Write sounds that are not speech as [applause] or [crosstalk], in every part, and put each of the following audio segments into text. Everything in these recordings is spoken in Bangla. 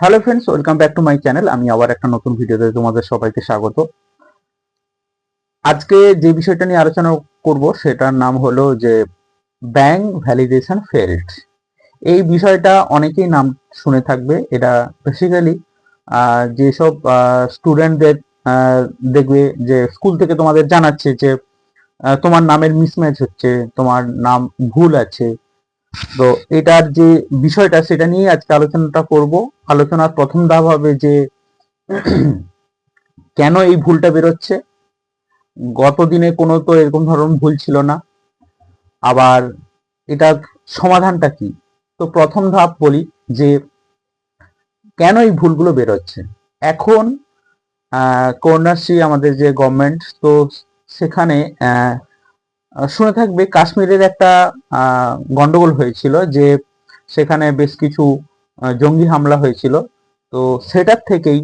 Hello friends welcome back to my channel আমি আবার একটা নতুন ভিডিওতে তোমাদের সবাইকে স্বাগত। আজকে যে বিষয়টা নিয়ে আলোচনা করব, সেটার নাম হলো যে ব্যাংক ভ্যালিডেশন ফেল্ড এই বিষয়টা অনেকেই নাম শুনে থাকবে। এটা বেসিক্যালি যেসব স্টুডেন্টদের দেখবে যে স্কুল থেকে তোমাদের জানাচ্ছে যে তোমার নামের মিসম্যাচ হচ্ছে, তোমার নাম ভুল আছে তো এটার যে বিষয়টা, সেটা নিয়ে আজকে আলোচনাটা করব। আলোচনার প্রথম ধাপ হবে যে, কেন এই ভুলটা বেরোচ্ছে? গত দিনে কোনো তো এরকম ধরনের ভুল ছিল না। আবার এটার সমাধানটা কি? তো প্রথম ধাপ বলি যে, কেন এই ভুলগুলো বেরোচ্ছে? এখন কন্যাশ্রী, আমাদের যে গভর্নমেন্ট তো সেখানে শুনে থাকবে কাশ্মীরের একটা গন্ডগোল হয়েছিল যে সেখানে বেশ কিছু জঙ্গি হামলা হয়েছিল। তো সেটার থেকেই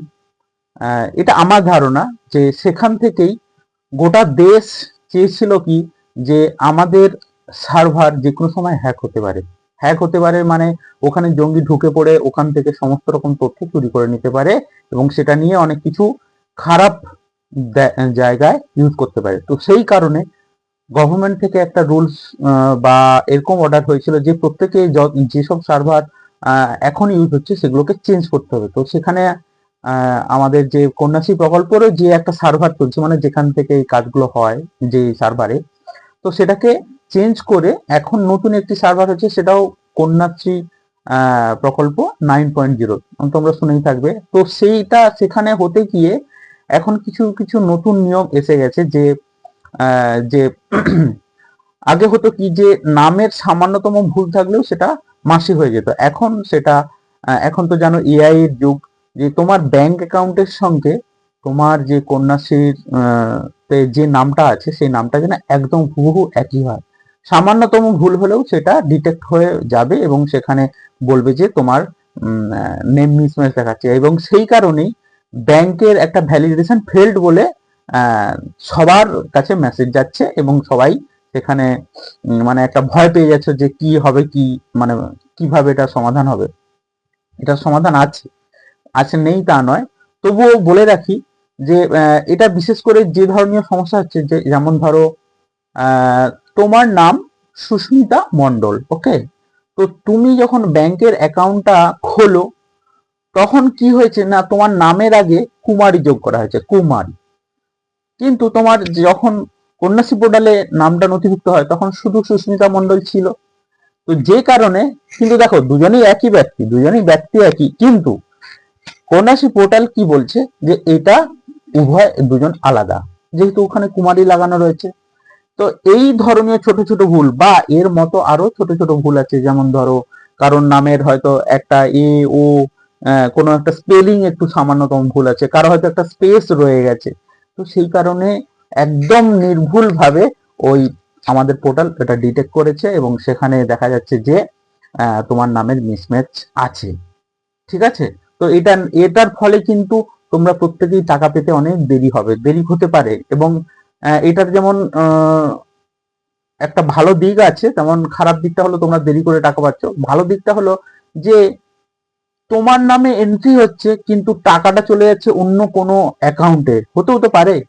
এটা আমার ধারণা যে সেখান থেকেই গোটা দেশ চেয়েছিল কি যে আমাদের সার্ভার যে কোনো সময় হ্যাক হতে পারে। হ্যাক হতে পারে মানে ওখানে জঙ্গি ঢুকে পড়ে, ওখান থেকে সমস্ত রকম তথ্য চুরি করে নিতে পারে এবং সেটা নিয়ে অনেক কিছু খারাপ জায়গায় ইউজ করতে পারে। তো সেই কারণে গভর্নমেন্ট থেকে একটা রুলস বা এরকম অর্ডার হয়েছিল যে প্রত্যেকে যেসব সার্ভার এখন ইউজ হচ্ছে সেগুলোকে চেঞ্জ করতে হবে। তো সেখানে আমাদের যে কন্যাশ্রী প্রকল্পেরও যে একটা সার্ভার চলছে মানে যেখান থেকে এই কাজগুলো হয়, যে সার্ভারে তো সেটাকে চেঞ্জ করে এখন নতুন একটি সার্ভার হচ্ছে সেটাও কন্যাশ্রী প্রকল্প নাইন পয়েন্ট জিরো তোমরা শুনেই থাকবে। তো সেইটা সেখানে হতে গিয়ে এখন কিছু কিছু নতুন নিয়ম এসে গেছে যে যে [clears throat] আগে হতো কি যে নামের সামান্যতম ভুল থাকলেও সেটা মাসি হয়ে যেত। এখন সেটা এখন তো জানো এআই এর যুগ, যে তোমার ব্যাংক অ্যাকাউন্টের সঙ্গে তোমার যে কন্যাশ্রীর যে নামটা আছে সেই নামটা যেন একদম হুবহু একই হয়। সামান্যতম ভুল হলেও সেটা ডিটেক্ট হয়ে যাবে এবং সেখানে বলবে যে তোমার নেম মিসম্যাচ দেখাচ্ছে। এবং সেই কারণেই ব্যাংকের একটা ভ্যালিডেশন ফেল্ড বলে সবার কাছে মেসেজ যাচ্ছে এবং সবাই সেখানে মানে একটা ভয় পেয়ে যাচ্ছে যে কি হবে, কি মানে কীভাবে এটা সমাধান হবে। এটা সমাধান আছে আছে নেই তা নয়। তবুও বলে রাখি যে এটা বিশেষ করে যে ধরনের সমস্যা হচ্ছে যে, যেমন ধরো তোমার নাম সুস্মিতা মণ্ডল ওকে তো তুমি যখন ব্যাংকের অ্যাকাউন্টটা খোলো, তখন কি হয়েছে না, তোমার নামের আগে কুমারী যোগ করা হয়েছে, কুমারী। কিন্তু তোমার যখন কন্যাশ্রী পোর্টালে নামটা নথিভুক্ত হয়, তখন শুধু সুস্মিতা মণ্ডল ছিল। তো যে কারণে, কিন্তু দেখো, দুজনেই একই ব্যক্তি, দুজনেই ব্যক্তি একই, কিন্তু কন্যাশ্রী পোর্টাল কি বলছে? যে এটা উভয়, দুজন আলাদা। যেহেতু ওখানে কুমারী লাগানো রয়েছে। তো এই ধরনের ছোট ছোট ভুল, বা এর মতো আরও ছোট ছোট ভুল আছে, যেমন ধরো, কারোর নামের হয়তো একটা এ, ও কোনো একটা স্পেলিং একটু সামান্যতম ভুল আছে। কারও হয়তো একটা স্পেস রয়ে গেছে। তো সেই কারণে একদম নির্ভুল ভাবে ওই আমাদের পোর্টাল এটা ডিটেক্ট করেছে এবং সেখানে দেখা যাচ্ছে যে তোমার নামের মিসম্যাচ আছে। ঠিক আছে? তো এটা, এটার ফলে কিন্তু তোমরা প্রত্যেকেই টাকা পেতে অনেক দেরি হবে, দেরি হতে পারে এবং এটার যেমন একটা ভালো দিক আছে, তেমন খারাপ দিকটা হলো তোমরা দেরি করে টাকা পাচ্ছ। ভালো দিকটা হলো যে তোমার নামে এন্ট্রি হচ্ছে, কিন্তু টাকাটা চলে যাচ্ছে অন্য কোনো অ্যাকাউন্টে হতে হতে পারে।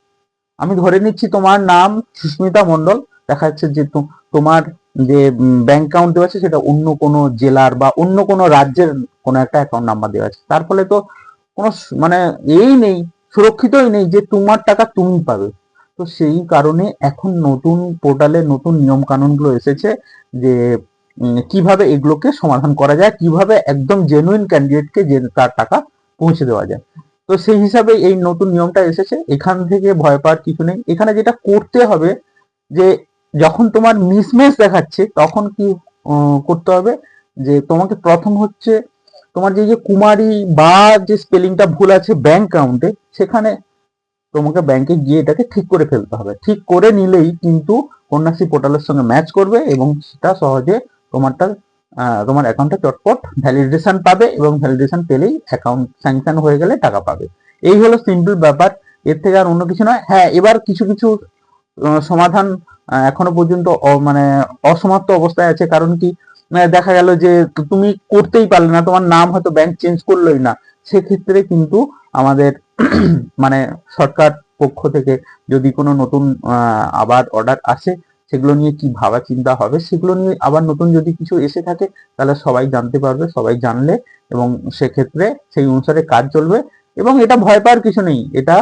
আমি ধরে নিচ্ছি তোমার নাম সুস্মিতা মণ্ডল। দেখা যাচ্ছে যে তো- তোমার যে ব্যাংক অ্যাকাউন্ট দেওয়া আছে, সেটা অন্য কোনো জেলার বা অন্য কোনো রাজ্যের কোনো একটা অ্যাকাউন্ট নাম্বার দেওয়া আছে। তার ফলে তো কোনো মানে এই নেই, সুরক্ষিতই নেই যে তোমার টাকা তুমি পাবে। তো সেই কারণে এখন নতুন পোর্টালে নতুন নিয়ম কানুনগুলো এসেছে যে কীভাবে এগুলোকে সমাধান করা যায়, কীভাবে একদম জেনুইন ক্যান্ডিডেটকে যে তার টাকা পৌঁছে দেওয়া যায়। তো সেই হিসাবে এই নতুন নিয়মটা এসেছে, এখান থেকে ভয় পাওয়ার কিছু নেই। এখানে যেটা করতে হবে, যে যখন তোমার মিসম্যাচ দেখাচ্ছে, তখন কি করতে হবে? যে তোমাকে প্রথম হচ্ছে, তোমার যে যে কুমারী বা যে স্পেলিংটা ভুল আছে ব্যাংক অ্যাকাউন্টে সেখানে তোমাকে ব্যাংকে গিয়ে এটাকে ঠিক করে ফেলতে হবে। ঠিক করে নিলেই কিন্তু কন্যাশ্রী পোর্টালের সঙ্গে ম্যাচ করবে এবং সেটা সহজে তোমারটা আহ, তোমার অ্যাকাউন্টটা চটপট ভ্যালিডেশন পাবে এবং ভ্যালিডেশন পেলেই অ্যাকাউন্ট স্যাংশন হয়ে গেলে টাকা পাবে। এই হলো সিম্পল ব্যাপার। এর থেকে আর অন্য কিছু নয়। হ্যাঁ এবার কিছু কিছু সমাধান এখনও পর্যন্ত মানে অসমাপ্ত অবস্থায় আছে। কারণ কি? দেখা গেল যে তুমি করতেই পারলে না তোমার নাম হয়তো ব্যাংক চেঞ্জ করলোই না। সেক্ষেত্রে কিন্তু আমাদের [clears throat] মানে সরকার পক্ষ থেকে যদি কোনো নতুন আবার অর্ডার আসে সেগুলো নিয়ে কি ভাবা চিন্তা হবে সেগুলো নিয়ে আবার নতুন যদি কিছু এসে থাকে তাহলে সবাই জানতে পারবে সবাই জানলে এবং সেক্ষেত্রে সেই অনুসারে কাজ চলবে এবং এটা ভয় পাওয়ার কিছু নেই এটা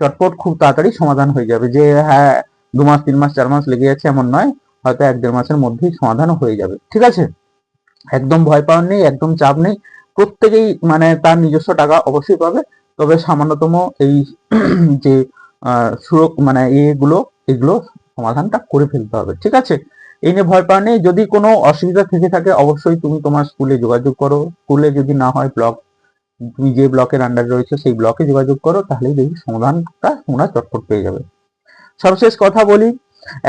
চটপট খুব তাড়াতাড়ি সমাধান হয়ে যাবে যে হ্যাঁ দু মাস তিন মাস চার মাস লেগে যাচ্ছে এমন নয় হয়তো এক দেড় মাসের মধ্যেই সমাধান হয়ে যাবে ঠিক আছে? একদম ভয় পাওয়ার নেই একদম চাপ নেই প্রত্যেকেই মানে তার নিজস্ব টাকা অবশ্যই পাবে তবে সামান্যতম এই [clears throat] যে আহ, সুরক মানে এগুলো এগুলো সমাধানটা করে ফেলতে হবে, ঠিক আছে? এই নিয়ে ভয় পাওয়ার নেই। যদি কোনো অসুবিধা থেকে থাকে, অবশ্যই তুমি তোমার স্কুলে যোগাযোগ করো। স্কুলে যদি না হয় ব্লক তুমি যে ব্লকের আন্ডার রয়েছে, সেই ব্লকে যোগাযোগ করো তাহলেই দেখি সমাধানটা তোমরা চটপট পেয়ে যাবে। সর্বশেষ কথা বলি,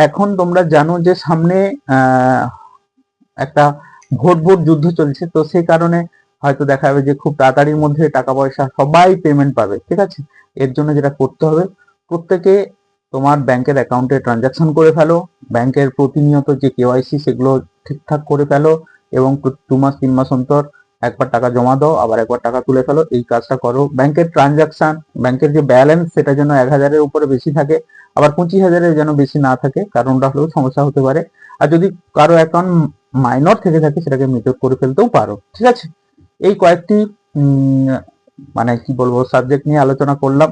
এখন তোমরা জানো যে সামনে একটা ভোট ভোট যুদ্ধ চলছে, তো সেই কারণে হয়তো দেখা যাবে যে খুব তাড়াতাড়ির মধ্যে টাকা পয়সা সবাই পেমেন্ট পাবে, ঠিক আছে? এর জন্য যেটা করতে হবে, প্রত্যেকে তোমার ব্যাংকের অ্যাকাউন্টে ট্রানজাকশন করে ফেলো, ব্যাংকের প্রতিনিয়ত যে কেওয়াইসি সেগুলো ঠিকঠাক করে ফেলো এবং দু মাস, তিন মাস অন্তর একবার টাকা জমা দাও, আবার একবার টাকা তুলে ফেলো, এই কাজটা করো। ব্যাংকের ট্রানজাকশন ব্যাংকের যে ব্যালেন্স সেটা যেন এক হাজারের উপরে বেশি থাকে, আবার পঁচিশ হাজারের যেন বেশি না থাকে, কারণটা হলেও সমস্যা হতে পারে। আর যদি কারও অ্যাকাউন্ট মাইনর থেকে থাকে, সেটাকে মিউট করে ফেলতেও পারো। ঠিক আছে? এই কয়েকটি মানে কি বলব সাবজেক্ট নিয়ে আলোচনা করলাম।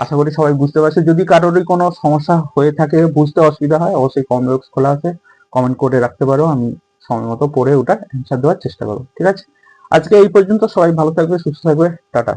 আশা করি সবাই বুঝতে পারছে। যদি কারোরই কোনো সমস্যা হয়ে থাকে, বুঝতে অসুবিধা হয়, অবশ্যই কমেন্ট বক্স খোলা আছে। কমেন্ট করে রাখতে পারো, আমি সময় মতো পড়ে ওটা অ্যান্সার দেওয়ার চেষ্টা করব। ঠিক আছে? আজকে এই পর্যন্ত সবাই ভালো থাকবে, সুস্থ থাকবে, টাটা।